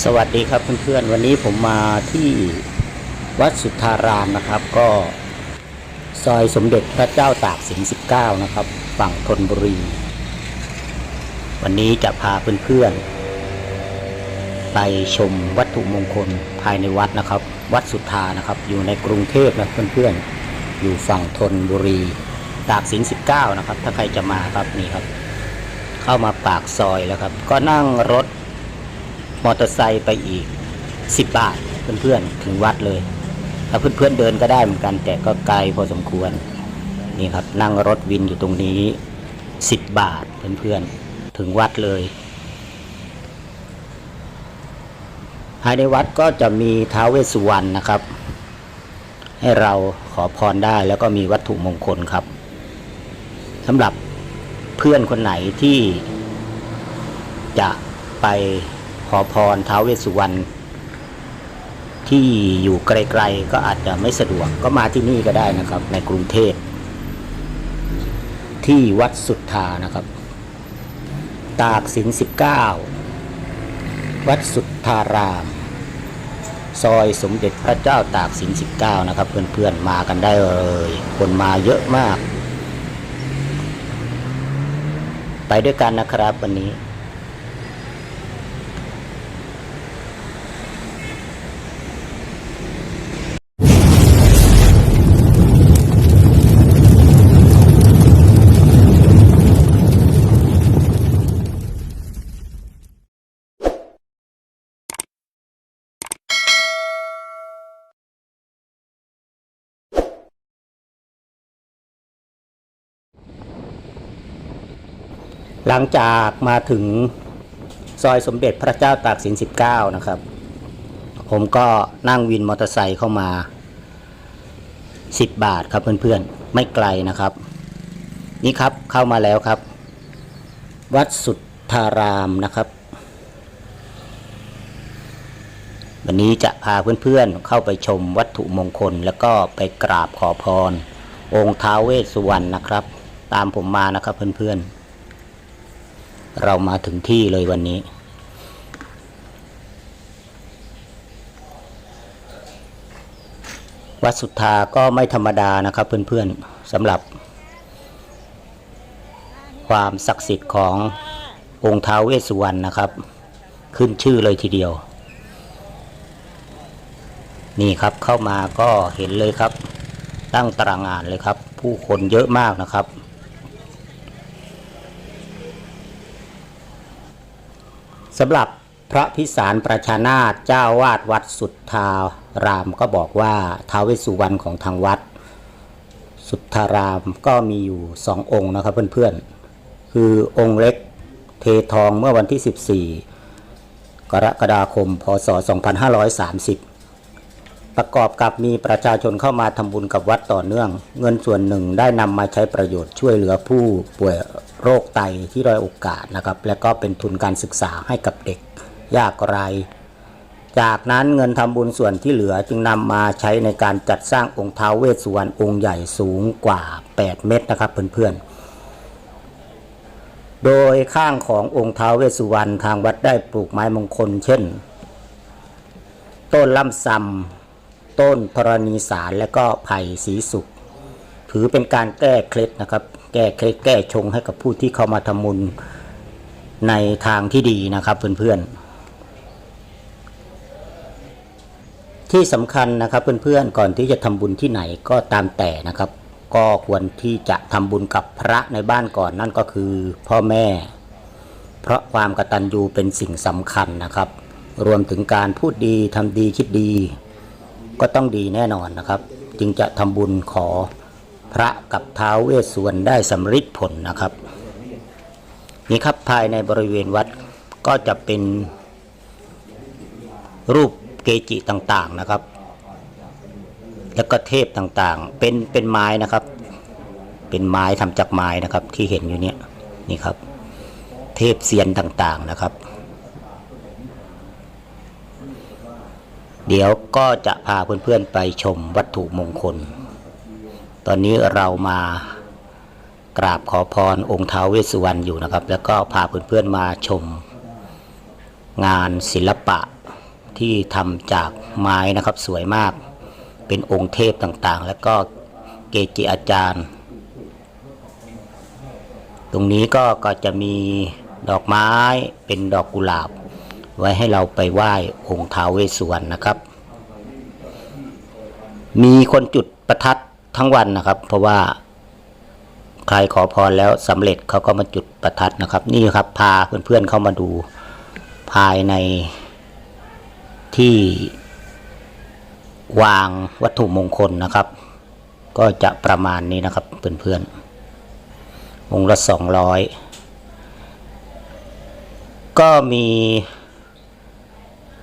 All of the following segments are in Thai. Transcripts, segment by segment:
สวัสดีครับเพื่อนๆวันนี้ผมมาที่วัดสุทธารามนะครับ ก็ซอยสมเด็จพระเจ้าตากสิน 19 นะครับ ฝั่งธนบุรี วันนี้จะพาเพื่อนๆไปชมวัตถุมงคลภายในวัดนะครับ วัดสุทธานะครับ อยู่ในกรุงเทพนะเพื่อนๆอยู่ฝั่งธนบุรี ตากสิน 19 นะครับ ถ้าใครจะมาครับนี่ครับ เข้ามาปากซอยแล้วครับ ก็นั่งรถ มอเตอร์ไซค์ไปอีก 10 บาทเพื่อนๆถึงวัดเลยถ้าเพื่อนๆเดินก็ได้เหมือนกัน แต่ก็ไกลพอสมควรนี่ครับนั่งรถวินอยู่ตรงนี้ 10 บาทเพื่อนๆถึงวัดเลยภายในวัดก็จะมีท้าวเวสสุวรรณนะครับ ให้เราขอพรได้แล้วก็มีวัตถุมงคลครับสำหรับเพื่อนคนไหนที่จะไป อพรท้าวเวสสุวรรณที่อยู่ไกลๆก็อาจจะไม่สะดวกก็มาที่นี่ก็ได้นะครับ ในกรุงเทพที่วัดสุทธานะครับ ตากสิน19วัดสุทธาราม ซอยสมเด็จพระเจ้าตากสิน19นะครับ เพื่อนๆมากันได้เลย คนมาเยอะมาก ไปด้วยกันนะครับวันนี้ หลังจากมาถึงซอยสมเด็จพระเจ้าตากสิน 19 นะครับ ผมก็นั่งวินมอเตอร์ไซค์เข้ามา 10 บาทครับเพื่อนๆ ไม่ไกลนะครับ นี่ครับเข้ามาแล้วครับ วัดสุทธารามนะครับ วันนี้จะพาเพื่อนๆ เข้าไปชมวัตถุมงคล แล้วก็ไปกราบขอพร องค์ท้าวเวสสุวรรณนะครับ ตามผมมานะครับเพื่อนๆ เรามาถึงที่เลยวันนี้ วัดสุทธาก็ไม่ธรรมดานะครับเพื่อนๆสำหรับ ความศักดิ์สิทธิ์ขององค์ท้าวเวสสุวรรณนะครับ ขึ้นชื่อเลยทีเดียว นี่ครับเข้ามาก็เห็นเลยครับ ตั้งตารางงานเลยครับ ผู้คนเยอะมากนะครับ สำหรับพระพิสารประชานาถเจ้าวาดวัดสุทธารามก็บอกว่าท้าวเวสุวรรณของทางวัด สุทธารามก็มีอยู่สององค์นะครับเพื่อนๆ คือองค์เล็กเททองเมื่อวันที่ 14 กรกฎาคม พศ 2530 ประกอบกับมีประชาชนเข้ามาทำบุญกับวัดต่อเนื่อง เงินส่วนหนึ่งได้นำมาใช้ประโยชน์ช่วยเหลือผู้ป่วยโรคไตที่ด้อยโอกาสนะครับ และก็เป็นทุนการศึกษาให้กับเด็กยากไร้จากนั้นเงินทำบุญส่วนที่เหลือจึงนำมาใช้ในการจัดสร้างองค์ท้าวเวสสุวรรณองค์ใหญ่สูงกว่า 8 เมตรนะครับเพื่อนๆ โดยข้างขององค์ท้าวเวสสุวรรณทางวัดได้ปลูกไม้มงคล เช่น ต้นล่ำซำ ต้นธรณีสารและก็ไผ่สีสุกถือเป็นการแก้เคล็ดนะครับ แก้เคล็ดแก้ชงให้กับผู้ที่เข้ามาทำบุญในทางที่ดีนะครับเพื่อนๆ ที่สำคัญนะครับเพื่อนๆก่อนที่จะทำบุญที่ไหนก็ตามแต่นะครับ ก็ควรที่จะทำบุญกับพระในบ้านก่อนนั่นก็คือพ่อแม่ เพราะความกตัญญูเป็นสิ่งสำคัญนะครับ รวมถึงการพูดดีทำดีคิดดี ก็ต้องดีแน่นอนนะครับ จึงจะทำบุญขอพระกับท้าวเวสสวรรณได้สำฤทธิ์ผลนะครับ นี่ครับภายในบริเวณวัดก็จะเป็นรูปเกจิต่างๆนะครับ แล้วก็เทพต่างๆ เป็นเป็นไม้นะครับ เป็นไม้ทำจากไม้นะครับที่เห็นอยู่เนี่ยนี่ครับ เทพเซียนต่างๆนะครับ เดี๋ยวก็จะพาเพื่อนๆไปชมวัตถุมงคล ตอนนี้เรามากราบขอพรองค์ท้าวเวสสุวรรณอยู่นะครับ แล้วก็พาเพื่อนๆมาชม งานศิลปะที่ทำจากไม้นะครับสวยมาก เป็นองค์เทพต่างๆ แล้วก็เกจิอาจารย์ ตรงนี้ก็ก็จะมีดอกไม้เป็นดอกกุหลาบ ไว้ให้เราไปไหว้องค์ท้าวเวสสุวรรณนะครับ มีคนจุดประทัดทั้งวันนะครับ เพราะว่าใครขอพรแล้วสำเร็จเขาก็มาจุดประทัดนะครับ นี่ครับพาเพื่อนๆเข้ามาดูภายในที่วางวัตถุมงคลนะครับ ก็จะประมาณนี้นะครับเพื่อนๆองค์ละสองร้อยก็มี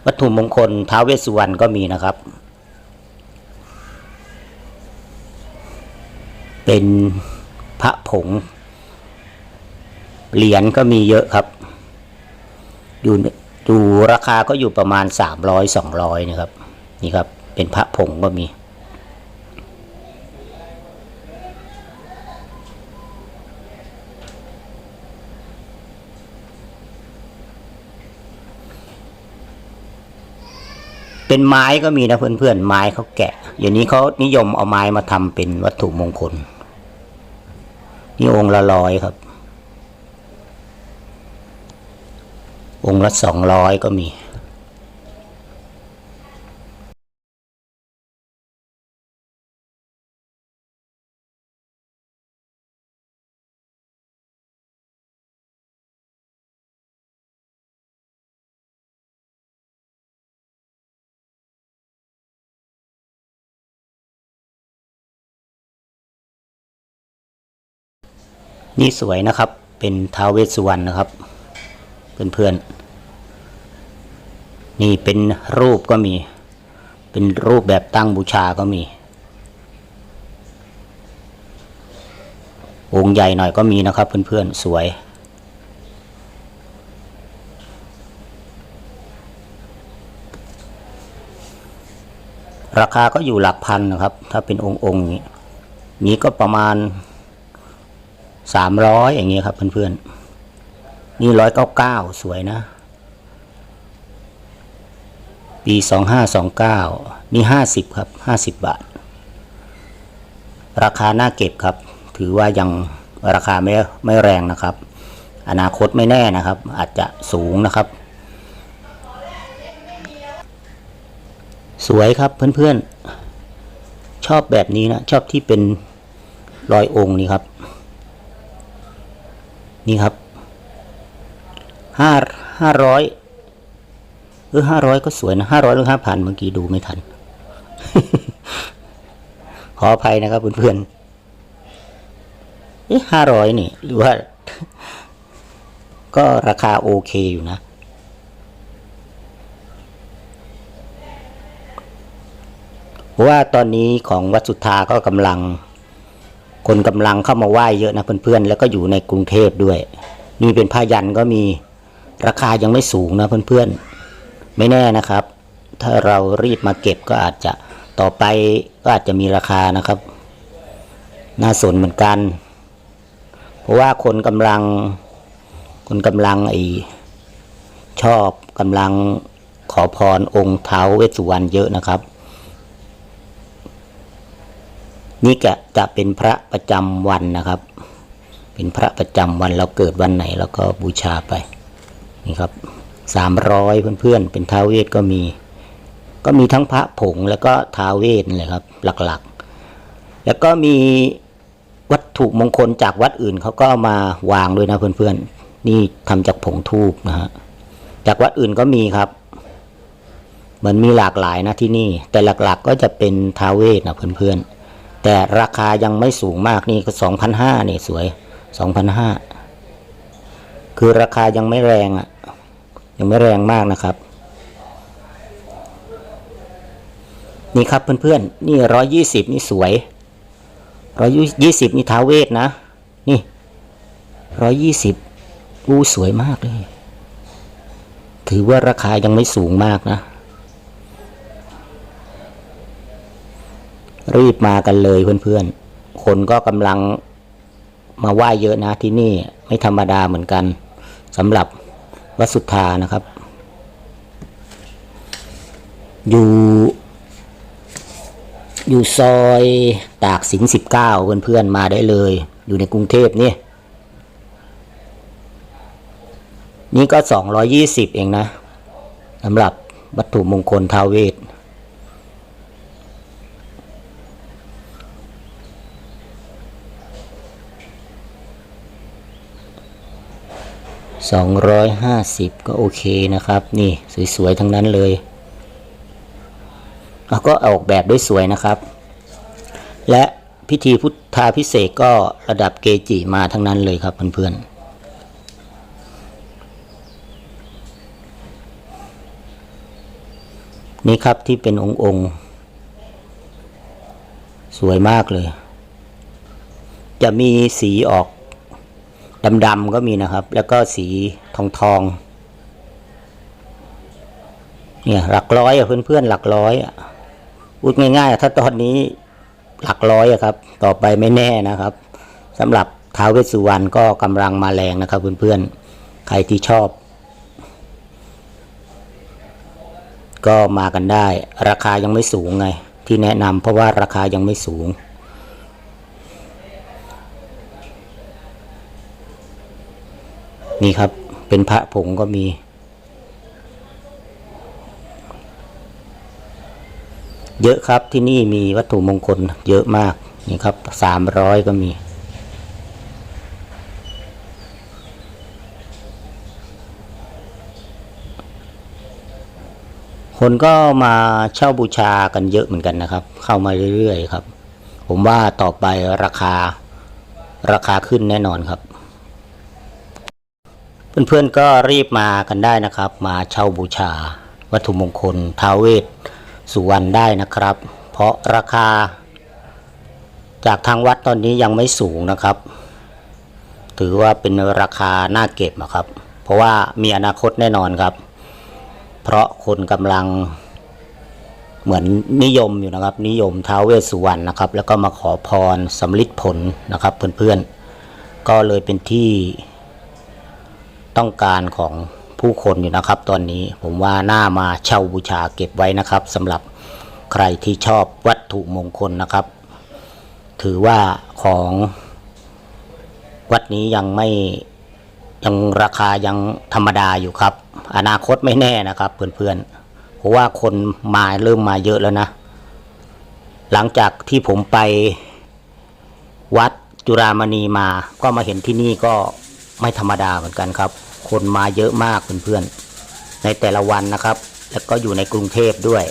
วัตถุมงคลท้าเวสสุวรรณก็มีนะครับ เป็นพระผง เหรียญก็มีเยอะครับอยู่ดูราคาก็อยู่ประมาณสามร้อยสองร้อยนะครับ นี่ครับ เป็นพระผงก็มี เป็นไม้ก็มีนะเพื่อนๆไม้เขาแกะอย่างนี้เขานิยมเอาไม้มาทำเป็นวัตถุมงคลนี่องค์ละร้อยครับ องค์ละสองร้อยก็มี นี่สวยนะครับ เป็นท้าวเวสสุวรรณนะครับ เพื่อนๆ นี่เป็นรูปก็มี เป็นรูปแบบตั้งบูชาก็มี องค์ใหญ่หน่อยก็มีนะครับ เพื่อนๆ สวยราคาก็อยู่หลักพันนะครับ ถ้าเป็นองค์องค์นี้ นี้ก็ประมาณ สามร้อยอย่างเงี้ยครับเพื่อนๆ นี่ร้อยเก้าเก้าสวยนะ ปีสองห้าสองเก้านี่ห้าสิบครับห้าสิบบาท ราคาน่าเก็บครับ ถือว่ายังราคาไม่ไม่แรงนะครับ อนาคตไม่แน่นะครับ อาจจะสูงนะครับ สวยครับเพื่อนๆ ชอบแบบนี้นะ ชอบที่เป็นรอยองค์นี่ครับ นี่ครับห้าห้าร้อยเออห้าร้อยก็สวยนะห้าร้อยหรือห้าพันเมื่อกี้ดูไม่ทัน ขออภัยนะครับเพื่อนๆเอ๊ะห้าร้อยนี่ หรือว่า ก็ราคาโอเคอยู่นะว่าตอนนี้ของวัดสุทธาก็กำลัง คนกำลังเข้ามาไหว้เยอะนะเพื่อนๆ แล้วก็อยู่ในกรุงเทพด้วย นี่เป็นผ้ายันก็มีราคายังไม่สูงนะเพื่อนๆ ไม่แน่นะครับ ถ้าเรารีบมาเก็บก็อาจจะต่อไปก็อาจจะมีราคานะครับ น่าสนเหมือนกัน เพราะว่าคนกำลัง คนกำลังไอชอบกำลังขอพรองค์เท้าเวสสุวรรณเยอะนะครับ นี่ก็จะเป็นพระประจำวันนะครับ เป็นพระประจำวันเราเกิดวันไหนเราก็บูชาไปนี่ครับสามร้อยเพื่อนๆ เป็นท้าเวทก็มี ก็มีทั้งพระผงแล้วก็ท้าเวทนี่แหละครับ หลักๆ แล้วก็มีวัตถุมงคลจากวัดอื่นเขาก็มาวางด้วยนะเพื่อนๆ นี่ทำจากผงทูบนะฮะจากวัดอื่นก็มีครับ มันมีหลากหลายนะที่นี่ แต่หลักๆก็จะเป็นท้าเวทนะเพื่อนๆ แต่ราคายังไม่สูงมากนี่ก็สองพันห้านี่สวยสองพันห้าคือราคายังไม่แรงอะ่ะ ยังไม่แรงมากนะครับ นี่ครับเพื่อนๆ นี่ร้อยยี่สิบนี่สวยร้อยยี่สิบนี่ท้าเวทนะ นี่ร้อยยี่สิบอู้สวยมากเลย ถือว่าราคายังไม่สูงมากนะ รีบมากันเลยเพื่อนๆ คนก็กำลังมาไหว้เยอะนะที่นี่ไม่ธรรมดาเหมือนกันสำหรับวัดสุธานะครับ อยู่อยู่ซอยตากสินสิบเก้าเพื่อนๆมาได้เลย อยู่ในกรุงเทพนี่นี่ก็สอองร้ยยี่สิบเองนะสำหรับวัตถุมงคลทาเวศ 250 ก็โอเคนะครับ นี่สวยๆทั้งนั้นเลยแล้วก็ออกแบบด้วยสวยนะครับ และพิธีพุทธาพิเศษก็ระดับเกจิมาทั้งนั้นเลยครับเพื่อนๆนี่ครับที่เป็นองค์องค์ สวยมากเลย จะมีสีออก ดำๆก็มีนะครับ แล้วก็สีทองทองเนี่ยหลักร้อยอะเพื่อนๆหลักร้อยอะพูดง่ายๆถ้าตอนนี้หลักร้อยอะครับ ต่อไปไม่แน่นะครับสำหรับท้าวเวสสุวรรณก็กำลังมาแรงนะครับ เพื่อนๆใครที่ชอบ ก็มากันได้ ราคายังไม่สูงไง ที่แนะนำเพราะว่าราคายังไม่สูง นี่ครับ เป็นพระผงก็มี เยอะครับที่นี่มีวัตถุมงคลเยอะมาก นี่ครับสามร้อยก็มี คนก็มาเช่าบูชากันเยอะเหมือนกันนะครับ เข้ามาเรื่อยๆครับ ผมว่าต่อไปราคาราคาขึ้นแน่นอนครับ เพื่อนๆก็รีบมากันได้นะครับ มาเช่าบูชา วัตถุมงคลท้าวเวสสุวรรณได้นะครับ เพราะราคา จากทางวัดตอนนี้ยังไม่สูงนะครับ ถือว่าเป็นราคาน่าเก็บนะครับ เพราะว่ามีอนาคตแน่นอนครับ เพราะคนกำลังเหมือนนิยมอยู่นะครับ นิยมท้าวเวสสุวรรณนะครับ แล้วก็มาขอพรสำลิดผลนะครับเพื่อนๆก็เลยเป็นที่ ต้องการของผู้คนอยู่นะครับ ตอนนี้ผมว่าน่ามาเช่าบูชาเก็บไว้นะครับสำหรับใครที่ชอบวัตถุมงคลนะครับ ถือว่าของวัดนี้ยังไม่ยังราคายังธรรมดาอยู่ครับ อนาคตไม่แน่นะครับเพื่อนๆเพราะว่าคนมาเริ่มมาเยอะแล้วนะ หลังจากที่ผมไปวัดจุฬามณีมาก็มาเห็นที่นี่ก็ ไม่ธรรมดาเหมือนกันครับ คนมาเยอะมากเพื่อนๆในแต่ละวันนะครับ แล้วก็อยู่ในกรุงเทพด้วย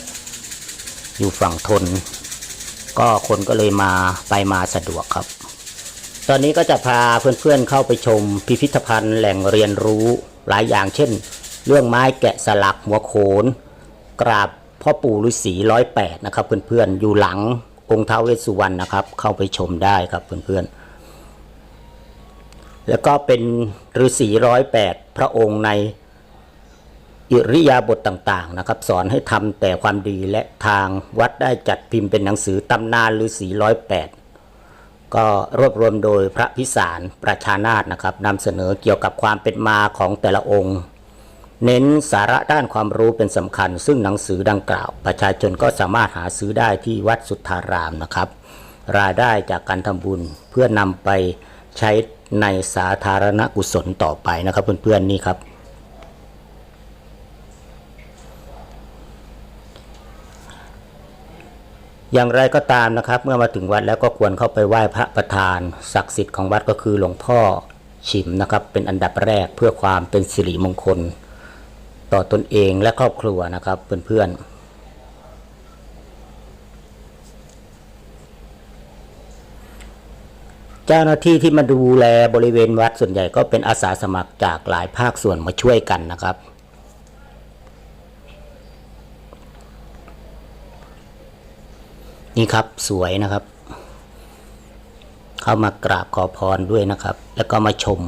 อยู่ฝั่งทน ก็คนก็เลยมาไปมาสะดวกครับ ตอนนี้ก็จะพาเพื่อนๆเข้าไปชม พิพิธภัณฑ์แหล่งเรียนรู้หลายอย่างเช่น เรื่องไม้แกะสลักหัวโขน กราบพ่อปู่ฤาษีร้อยแปดนะครับ เพื่อนๆอยู่หลังองค์ท้าวเวสสุวรรณนะครับ เข้าไปชมได้ครับเพื่อนๆ แล้วก็เป็นฤาษีร้อยแปดพระองค์ในอิริยาบถต่างๆนะครับ สอนให้ทำแต่ความดีและทางวัดได้จัดพิมพ์เป็นหนังสือตำนานฤาษีร้อยแปดก็รวบรวมโดยพระพิสารประชานาถนะครับนำเสนอเกี่ยวกับความเป็นมาของแต่ละองค์ เน้นสาระด้านความรู้เป็นสำคัญ ซึ่งหนังสือดังกล่าว ประชาชนก็สามารถหาซื้อได้ที่วัดสุทธารามนะครับ รายได้จากการทำบุญเพื่อนำไปใช้ ในสาธารณกุศลต่อไปนะครับเพื่อนๆนี่ครับ อย่างไรก็ตามนะครับ เมื่อมาถึงวัดแล้วก็ควรเข้าไปไหว้พระประธานศักดิ์สิทธิ์ของวัดก็คือหลวงพ่อฉิมนะครับ เป็นอันดับแรกเพื่อความเป็นสิริมงคล ต่อตนเองและครอบครัวนะครับเพื่อนๆ เจ้าหน้าที่ที่มาดูแลบริเวณวัดส่วนใหญ่ก็เป็นอาสาสมัครจากหลายภาคส่วนมาช่วยกันนะครับนี่ครับสวยนะครับ เข้ามากราบขอพรด้วยนะครับ แล้วก็มาชม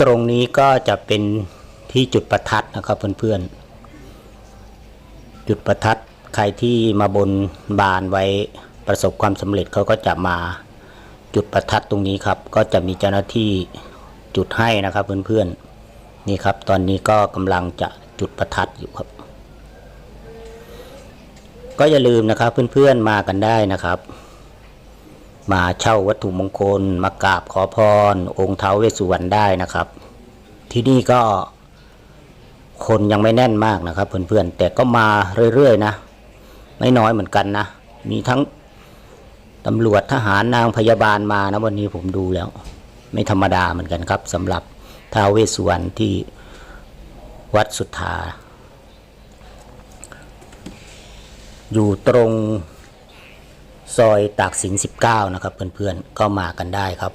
ตรงนี้ก็จะเป็นที่จุดประทัดนะครับเพื่อนๆ จุดประทัดใครที่มาบนบานไว้ประสบความสำเร็จเขาก็จะมาจุดประทัดตรงนี้ครับ ก็จะมีเจ้าหน้าที่จุดให้นะครับเพื่อนๆนี่ครับ ตอนนี้ก็กำลังจะจุดประทัดอยู่ครับ ก็อย่าลืมนะครับเพื่อนๆมากันได้นะครับ มาเช่าวัตถุมงคล มากราบขอพร องค์ท้าวเวสสุวรรณได้นะครับ ที่นี่ก็คนยังไม่แน่นมากนะครับเพื่อนๆแต่ก็มาเรื่อยๆนะ ไม่น้อยเหมือนกันนะ มีทั้งตำรวจทหารนางพยาบาลมานะวันนี้ผมดูแล้ว ไม่ธรรมดาเหมือนกันครับสำหรับท้าวเวสสุวรรณที่วัดสุทธาอยู่ตรง ซอยตากสิน 19 นะครับเพื่อนๆก็มากันได้ครับ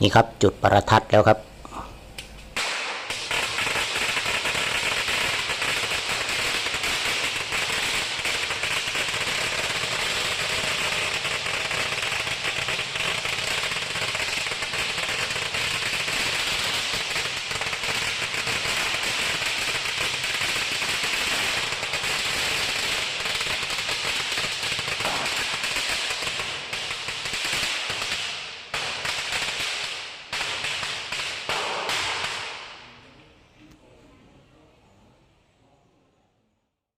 นี่ครับจุดประทัดแล้วครับ